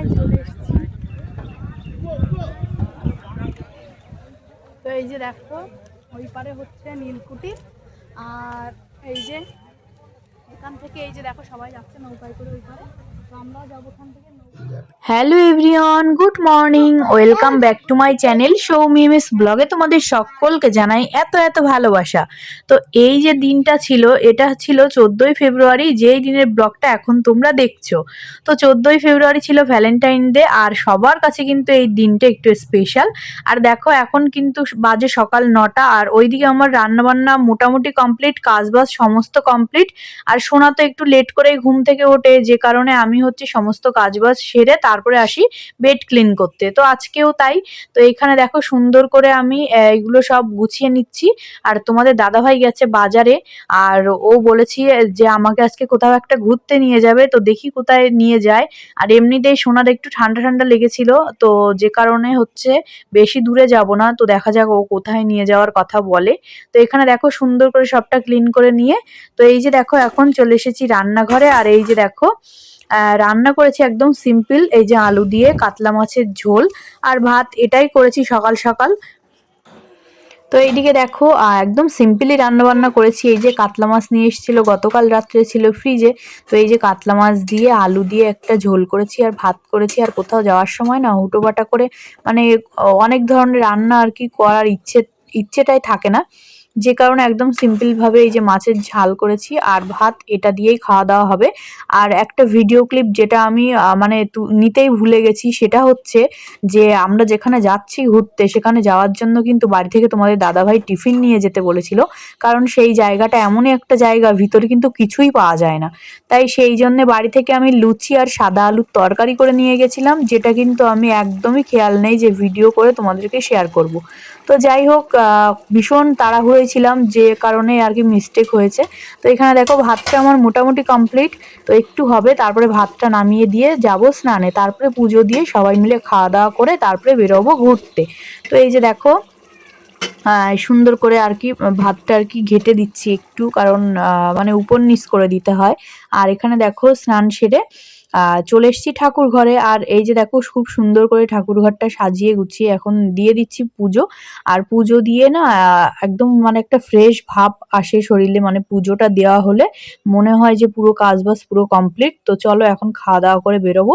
প্রায় চলে এসেছি। তো এই যে দেখো, ওই পারে হচ্ছে নীলকুঠি। আর এই যে এখান থেকে এই যে দেখো সবাই যাচ্ছে নৌকায় করে ওই পারে। তো আমরাও যাব ওখান থেকে hello everyone, good morning, welcome back to my channel Soumi miss ব্লগে তোমাদের সকলকে জানাই এত এত ভালোবাসা। তো এই যে দিনটা ছিল, এটা ছিল চোদ্দোই ফেব্রুয়ারি, যেই দিনের ব্লগটা এখন তোমরা দেখছ। তো চোদ্দোই ফেব্রুয়ারি ছিল ভ্যালেন্টাইন ডে আর সবার কাছে কিন্তু এই দিনটা একটু স্পেশাল আর দেখো, এখন কিন্তু বাজে সকাল নটা, আর ওইদিকে আমার রান্নাবান্না মোটামুটি কমপ্লিট কাজবাজ সমস্ত কমপ্লিট আর সোনা তো একটু লেট করেই ঘুম থেকে ওঠে, যে কারণে আমি হচ্ছে সমস্ত কাজবাজ সেরে তারপরে আসি বেড ক্লিন করতে। তো আজকেও তাই। তো এখানে দেখো সুন্দর করে আমি এগুলো সব গুছিয়ে নিচ্ছি। আর তোমাদের দাদাভাই গেছে বাজারে। আর ও বলেছি যে আমাকে আজকে কোথাও একটা ঘুরতে নিয়ে যাবে। তো দেখি কোথায় নিয়ে যায়। আর এমনিতেই সোনার একটু ঠান্ডা ঠান্ডা লেগেছিল। তো যে কারণে হচ্ছে বেশি দূরে যাব না। তো দেখা যাক ও কোথায় নিয়ে যাওয়ার কথা বলে। তো এখানে দেখো সুন্দর করে সবটা ক্লিন করে নিয়ে। তো এই যে দেখো এখন চলে এসেছি রান্নাঘরে। আর এই যে দেখো রান্না করেছি একদম সিম্পল এই যে আলু দিয়ে কাতলা মাছের ঝোল আর ভাত, এটাই করেছি সকাল সকাল। তো এইদিকে দেখো একদম সিম্পলি রান্না বান্না করেছি। এই যে কাতলা মাছ নিয়ে এসেছিল, গতকাল রাত্রে ছিল ফ্রিজে তো এই যে কাতলা মাছ দিয়ে আলু দিয়ে একটা ঝোল করেছি আর ভাত করেছি। আর কোথাও যাওয়ার সময় না হুটো বাটা করে মানে অনেক ধরনের রান্না আর কি করার ইচ্ছে, ইচ্ছেটাই থাকে না। যে কারণে একদম সিম্পলভাবে এই যে মাছের ঝাল করেছি আর ভাত এটা দিয়েই খাওয়া দাওয়া হবে। আর একটা ভিডিও ক্লিপ যেটা আমি মানে নিতেই ভুলে গেছি সেটা হচ্ছে যে আমরা যেখানে যাচ্ছি ঘুরতে সেখানে যাওয়ার জন্য কিন্তু বাড়ি থেকে তোমাদের দাদাভাই টিফিন নিয়ে যেতে বলেছিল। কারণ সেই জায়গাটা এমনই একটা জায়গা, ভিতরে কিন্তু কিছুই পাওয়া যায় না। তাই সেই জন্য বাড়ি থেকে আমি লুচি আর সাদা আলুর তরকারি করে নিয়ে গেছিলাম, যেটা কিন্তু আমি একদমই খেয়াল নেই যে ভিডিও করে তোমাদেরকে শেয়ার করব। তো যাই হোক ভীষণ তাড়াহুড়োয় ছিলাম যে কারণে আর কি মিস্টেক হয়েছে। তো এখানে দেখো, ভাতটা আমার মোটামুটি কমপ্লিট তো একটু হবে, তারপরে ভাতটা নামিয়ে দিয়ে যাব স্নানে। তারপরে পুজো দিয়ে সবাই মিলে খাওয়া দাওয়া করে তারপরে বেরোবো ঘুরতে। তো এই যে দেখো সুন্দর করে আর কি ভাতটা আর কি ঘেটে দিচ্ছি একটু, কারণ মানে উপর নিচ করে দিতে হয়। আর এখানে দেখো, স্নান সেরে চলে এসছি ঠাকুর ঘরে। আর এই যে দেখো, খুব সুন্দর করে ঠাকুর ঘরটা সাজিয়ে গুছিয়ে এখন দিয়ে দিচ্ছি পুজো। আর পুজো দিয়ে না একদম মানে একটা ফ্রেশ ভাব আসে শরীরে মানে পুজোটা দেওয়া হলে। মনে হয় যে পুরো কাজ কাজবাজ পুরো কমপ্লিট তো চলো এখন খাওয়া দাওয়া করে বেরোবো।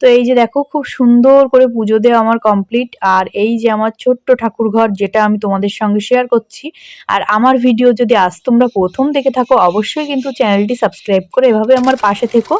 তো এই যে দেখো, খুব সুন্দর করে পুজো দেওয়া আমার কমপ্লিট আর এই যে আমার ছোট্ট ঠাকুর ঘর যেটা আমি তোমাদের সঙ্গে শেয়ার করছি। আর আমার ভিডিও যদি আজ তোমরা প্রথম দেখে থাকো, অবশ্যই কিন্তু চ্যানেলটি সাবস্ক্রাইব করে এভাবে আমার পাশে থেকো।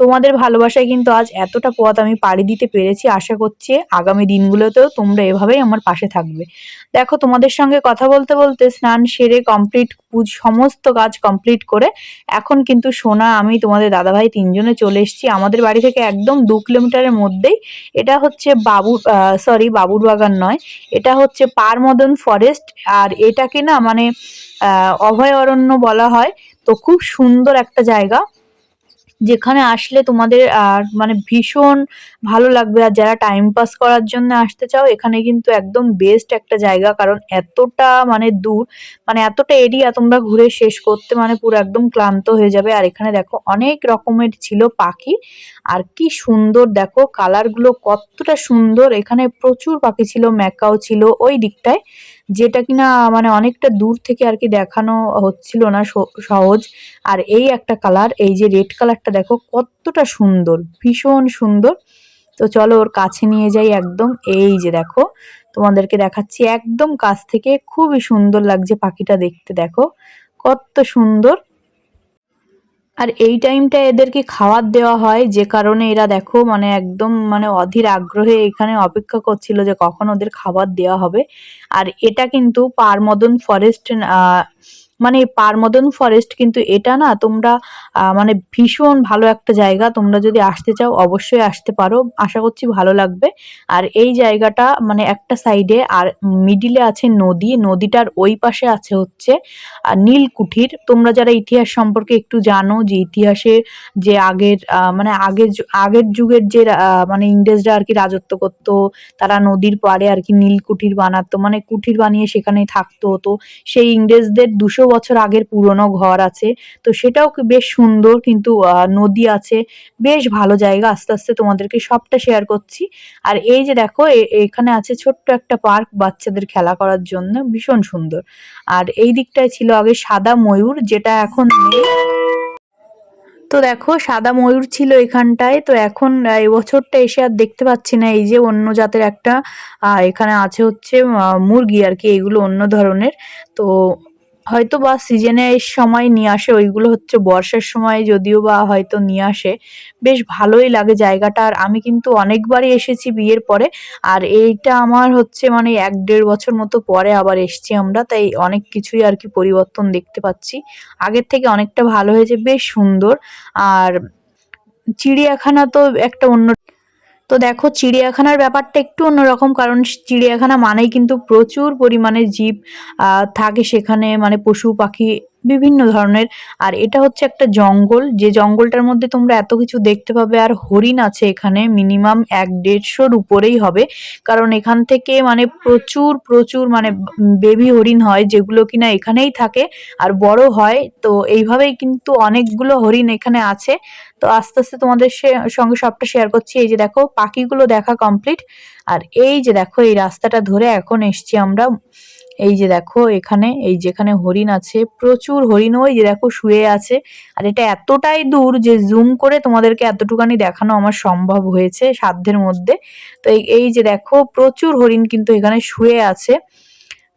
তোমাদের ভালোবাসায় কিন্তু আজ এতটা পথ আমি পাড়ি দিতে পেরেছি। আশা করছি আগামী দিনগুলোতেও তোমরা এভাবেই আমার পাশে থাকবে। দেখো, তোমাদের সঙ্গে কথা বলতে বলতে স্নান সেরে কমপ্লিট সমস্ত কাজ কমপ্লিট করে এখন কিন্তু সোনা, আমি তোমাদের দাদাভাই তিনজনে চলে এসেছি। আমাদের বাড়ি থেকে একদম দু কিলোমিটারের মধ্যেই। এটা হচ্ছে বাবু সরি বাবুর বাগান নয়। এটা হচ্ছে পার মদন ফরেস্ট আর এটাকে না মানে অভয়ারণ্য অভয় বলা হয়। তো খুব সুন্দর একটা জায়গা। যেখানে আসলে তোমাদের মানে ভীষণ ভালো লাগবে। আর যারা টাইম পাস করার জন্য আসতে চাও, এখানে কিন্তু একদম বেস্ট একটা জায়গা। কারণ এতটা মানে দূর মানে এতটা এরিয়া তোমরা ঘুরে শেষ করতে মানে পুরো একদম ক্লান্ত হয়ে যাবে। আর এখানে দেখো, অনেক রকমের ছিল পাখি। আর কি সুন্দর, দেখো কালারগুলো কতটা সুন্দর। এখানে প্রচুর পাখি ছিল, ম্যাকাও ছিল ওই দিকটায়। যেটা কিনা মানে অনেকটা দূর থেকে আর কি দেখানো হচ্ছিল না সহজ। আর এই একটা কালার, এই যে রেড কালারটা দেখো কতটা সুন্দর, ভীষণ সুন্দর। তো চলো ওর কাছে নিয়ে যাই একদম। এই যে দেখো, তোমাদেরকে দেখাচ্ছি একদম কাছ থেকে। খুবই সুন্দর লাগছে পাখিটা দেখতে, দেখো। কত সুন্দর। আর এই টাইমটা এদেরকে খাবার দেওয়া হয়, যে কারণে এরা দেখো মানে একদম মানে অধীর আগ্রহে এখানে অপেক্ষা করছিল যে কখন ওদের খাবার দেওয়া হবে। আর এটা কিন্তু পারমদন ফরেস্ট মানে পারমদন ফরেস্ট কিন্তু এটা না তোমরা মানে ভীষণ ভালো একটা জায়গা। তোমরা যদি আসতে চাও অবশ্যই আসতে পারো। আশা করছি ভালো লাগবে। আর এই জায়গাটা মানে একটা সাইডে আর মিডিলে আছে নদী। নদীটার ওই পাশে আছে হচ্ছে আহ, নীলকুঠির। তোমরা যারা ইতিহাস সম্পর্কে একটু জানো যে ইতিহাসে যে আগের মানে আগের আগের যুগের যে মানে ইংরেজরা আর কি রাজত্ব করতো তারা নদীর পাড়ে আর কি নীল কুঠির বানাতো মানে কুঠির বানিয়ে সেখানে থাকতো। তো সেই ইংরেজদের দুশো বছর আগের পুরনো ঘর আছে তো সেটাও বেশ সুন্দর কিন্তু নদী আছে বেশ ভালো জায়গা। আস্তে আস্তে তোমাদেরকে সবটা শেয়ার করছি। আর এই যে দেখো এখানে আছে ছোট্ট একটা পার্ক বাচ্চাদের খেলা করার জন্য ভীষণ সুন্দর। আর এই দিকটায় ছিল আগে সাদা ময়ূর যেটা এখন তো দেখো সাদা ময়ূর ছিল এখানটায় তো এখন আহ, এবছরটা এসে আর দেখতে পাচ্ছি না। এই যে অন্য জাতের একটা এখানে আছে হচ্ছে মুরগি আর কি এগুলো অন্য ধরনের। তো হয়তো বা সিজনে সময় নিয়ে আসে, ওইগুলো হচ্ছে বর্ষার সময় যদিও বা হয়তো নিয়ে আসে। বেশ ভালোই লাগে জায়গাটা, আর আমি কিন্তু অনেকবারই এসেছি বিয়ের পরে, আর এইটা আমার হচ্ছে মানে এক দেড় বছর মতো পরে আবার এসছি আমরা, তাই অনেক কিছুই আর কি পরিবর্তন দেখতে পাচ্ছি। আগের থেকে অনেকটা ভালো হয়েছে, বেশ সুন্দর। আর চিড়িয়াখানা তো একটা অন্য তো দেখো চিড়িয়াখানার ব্যাপারটা একটু অন্যরকম, কারণ চিড়িয়াখানা মানেই কিন্তু প্রচুর পরিমাণে জীব থাকে সেখানে মানে পশু পাখি বিভিন্ন ধরনের। আর এটা হচ্ছে একটা জঙ্গল। যে জঙ্গলটার মধ্যে তোমরা এত কিছু দেখতে পাবে, আর হরিণ আছে এখানে, মিনিমাম এক দেড়শোর উপরেই হবে। কারণ এখান থেকে মানে প্রচুর প্রচুর মানে বেবি হরিণ হয়, যেগুলো কিনা এখানেই থাকে, আর বড় হয়। তো এইভাবেই কিন্তু অনেকগুলো হরিণ এখানে আছে। তো আস্তে আস্তে তোমাদের সঙ্গে সবটা শেয়ার করছি। এই যে দেখো, পাখিগুলো দেখা কমপ্লিট আর এই যে দেখো, এই রাস্তাটা ধরে এখন এসছি আমরা। এই যে দেখো এখানে, এই যেখানে হরিণ আছে, প্রচুর হরিণ ওই যে দেখো শুয়ে আছে। আর এটা এতটাই দূর যে জুম করে তোমাদেরকে এতটুকানি দেখানো আমার সম্ভব হয়েছে সাধ্যের মধ্যে। তো এই যে দেখো প্রচুর হরিণ কিন্তু এখানে শুয়ে আছে।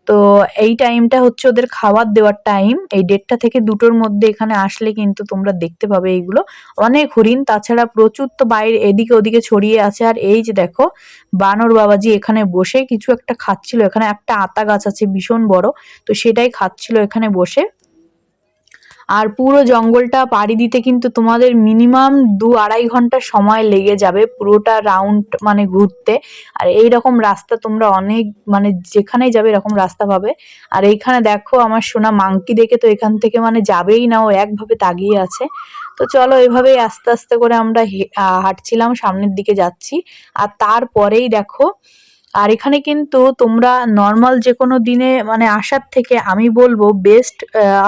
তো এই টাইমটা হচ্ছে ওদের খাবার দেওয়ার টাইম এই দেড়টা থেকে দুটোর মধ্যে এখানে আসলে কিন্তু তোমরা দেখতে পাবে এইগুলো। অনেক হরিণ, তাছাড়া প্রচুর তো বাইরে এদিকে ওদিকে ছড়িয়ে আছে। আর এই যে দেখো, বানর বাবাজি এখানে বসে কিছু একটা খাচ্ছিল। এখানে একটা আতা গাছ আছে, ভীষণ বড়। তো সেটাই খাচ্ছিল এখানে বসে। আর পুরো জঙ্গলটা পাড়ি দিতে কিন্তু তোমাদের মিনিমাম দু আড়াই ঘণ্টা সময় লেগে যাবে পুরোটা রাউন্ড মানে ঘুরতে। আর এই রকম রাস্তা তোমরা অনেক মানে যেখানেই যাবে এরকম রাস্তা পাবে। আর এইখানে দেখো আমার সোনা মাংকি দেখে তো এখান থেকে মানে যাবেই না, ও একভাবে তাগিয়ে আছে। তো চলো এভাবেই আস্তে আস্তে করে আমরা হাঁটছিলাম, সামনের দিকে যাচ্ছি। আর তারপরেই দেখো আর এখানে কিন্তু তোমরা নর্মাল যে কোনো দিনে মানে আসার থেকে আমি বলব বেস্ট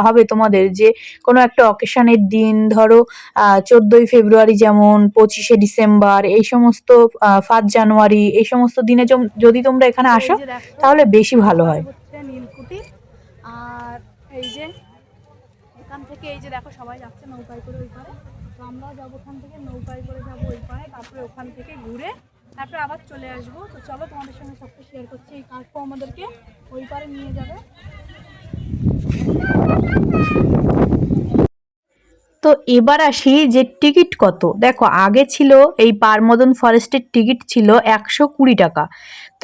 হবে তোমাদের যে কোনো একটা অকেশনের দিন ধরো চোদ্দোই ফেব্রুয়ারি যেমন পঁচিশে ডিসেম্বর এই সমস্ত ফার্স্ট জানুয়ারি এই সমস্ত দিনে যদি তোমরা এখানে আসো তাহলে বেশি ভালো হয়। আর এই যে এখান থেকে এই যে দেখো সবাই যাচ্ছে নৌকায় করে ওই পারে। তো আমরাও যাব ওখান থেকে নৌকায় করে যাব ওই পারে তারপরে ওখান থেকে ঘুরে তারপরে আবার চলে আসব। তো চলো তোমাদের সঙ্গে সবটা শেয়ার করছি, এই কাকু আমাদেরকে ওই পারে নিয়ে যাবে। তো এবার আসি যে টিকিট কত। দেখো, আগে ছিল এই পারমদন ফরেস্টের টিকিট ছিল একশো কুড়ি টাকা।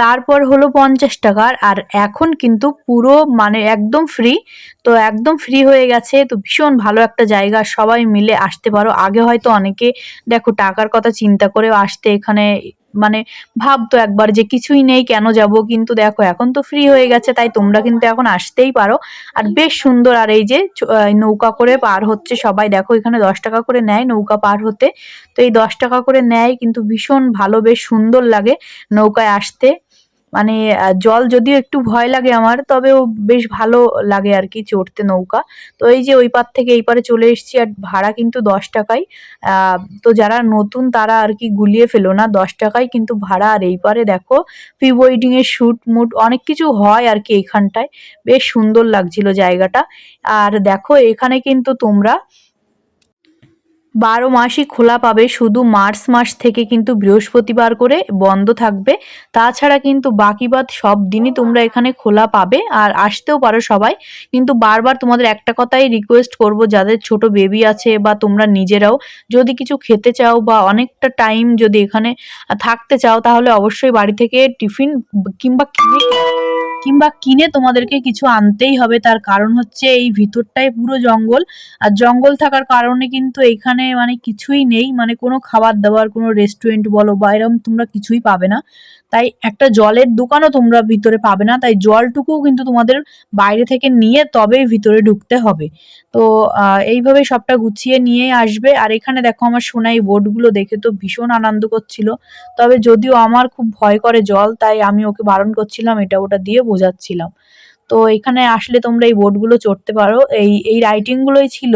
তারপর হলো পঞ্চাশ টাকার আর এখন কিন্তু পুরো মানে একদম ফ্রি তো একদম ফ্রি হয়ে গেছে। তো ভীষণ ভালো একটা জায়গা, সবাই মিলে আসতে পারো। আগে হয়তো অনেকে, দেখো, টাকার কথা চিন্তা করেও আসতে এখানে মানে ভাবতো একবার যে কিছুই নেই, কেন যাব? কিন্তু দেখো, এখন তো ফ্রি হয়ে গেছে, তাই তোমরা কিন্তু এখন আসতেই পারো। আর বেশ সুন্দর, আর এই যে নৌকা করে পার হচ্ছে সবাই। দেখো, এখানে দশ টাকা করে নেয় নৌকা পার হতে। তো এই দশ টাকা করে নেয়, কিন্তু ভীষণ ভালো, বেশ সুন্দর লাগে নৌকায় আসতে। মানে জল যদিও একটু ভয় লাগে আমার, তবেও বেশ ভালো লাগে আর কি চড়তে নৌকা। তো এই যে ওই পার থেকে এই পারে চলে এসেছি আর ভাড়া কিন্তু দশ টাকাই। তো যারা নতুন তারা আর কি গুলিয়ে ফেলো না, দশ টাকাই কিন্তু ভাড়া। আর এই পারে দেখো প্রি ওয়েডিং এর শুট মুট অনেক কিছু হয় আর কি এইখানটায় বেশ সুন্দর লাগছিল জায়গাটা। আর দেখো, এখানে কিন্তু তোমরা বারো মাসই খোলা পাবে, শুধু মার্চ মাস থেকে কিন্তু বৃহস্পতিবার করে বন্ধ থাকবে। তাছাড়া কিন্তু বাকি বাদ সব দিনই তোমরা এখানে খোলা পাবে। আর আসতেও পারো সবাই। কিন্তু বারবার তোমাদের একটা কথাই রিকোয়েস্ট করব, যাদের ছোট বেবি আছে বা তোমরা নিজেরাও। যদি কিছু খেতে চাও বা অনেকটা টাইম যদি এখানে থাকতে চাও, তাহলে অবশ্যই বাড়ি থেকে টিফিন কিংবা কিনে কিংবা কিনে তোমাদেরকে কিছু আনতেই হবে। তার কারণ হচ্ছে এই ভিতরটাই পুরো জঙ্গল। আর জঙ্গল থাকার কারণে কিন্তু এখানে মানে কিছুই নেই মানে কোনো খাবার দাবার, কোনো রেস্টুরেন্ট বলো বা এরকম তোমরা কিছুই পাবে না। তাই একটা জলের দোকানও তোমরা ভিতরে পাবে না, তাই জলটুকুও কিন্তু তোমাদের বাইরে থেকে নিয়ে তবেই ভিতরে ঢুকতে হবে। তো এইভাবে সবটা গুছিয়ে নিয়ে আসবে। আর এখানে দেখো আমার সোনাই বোটগুলো দেখে তো ভীষণ আনন্দ করছিল। তবে যদিও আমার খুব ভয় করে জল, তাই আমি ওকে বারণ করছিলাম, এটা ওটা দিয়ে বোঝাচ্ছিলাম। তো এখানে আসলে তোমরা এই বোটগুলো চড়তে পারো। এই এই রাইটিংগুলোই ছিল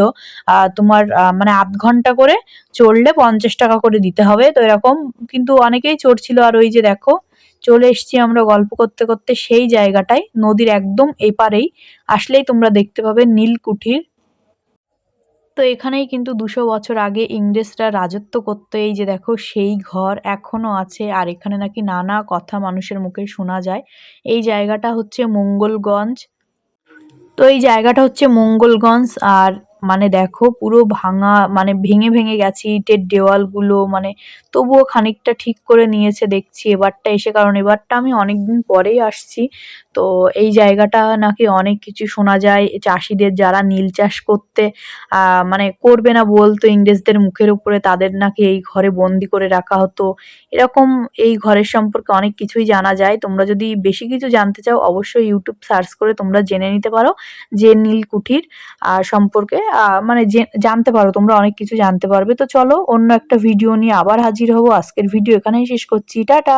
তোমার মানে আধ ঘণ্টা করে চড়লে পঞ্চাশ টাকা করে দিতে হবে। তো এরকম কিন্তু অনেকেই চড়ছিল। আর ওই যে দেখো, চলে এসছি আমরা গল্প করতে করতে সেই জায়গাটায়, নদীর একদম এপারেই। আসলেই তোমরা দেখতে পাবে নীলকুঠির তো এখানেই কিন্তু দুশো বছর আগে ইংরেজরা রাজত্ব করতো। এই যে দেখো, সেই ঘর এখনও আছে আর এখানে নাকি নানা কথা মানুষের মুখে শোনা যায়। এই জায়গাটা হচ্ছে মঙ্গলগঞ্জ। তো এই জায়গাটা হচ্ছে মঙ্গলগঞ্জ আর মানে দেখো পুরো ভাঙা মানে ভেঙে ভেঙে গেছে ইটের দেওয়ালগুলো মানে তবুও খানিকটা ঠিক করে নিয়েছে দেখছি এবারটা এসে, কারণ এবারটা আমি অনেকদিন পরেই আসছি। তো এই জায়গাটা নাকি অনেক কিছু শোনা যায়, চাষিদের যারা নীল চাষ করতে মানে করবে না বলতো ইংরেজদের মুখের উপরে, তাদের নাকি এই ঘরে বন্দি করে রাখা হতো। এরকম এই ঘরের সম্পর্কে অনেক কিছুই জানা যায়। তোমরা যদি বেশি কিছু জানতে চাও, অবশ্যই ইউটিউব সার্চ করে তোমরা জেনে নিতে পারো যে নীলকুঠির সম্পর্কে মানে জানতে পারো, তোমরা অনেক কিছু জানতে পারবে। তো চলো অন্য একটা ভিডিও নিয়ে আবার হাজির হব। আজকের ভিডিও এখানেই শেষ করছি। টাটা!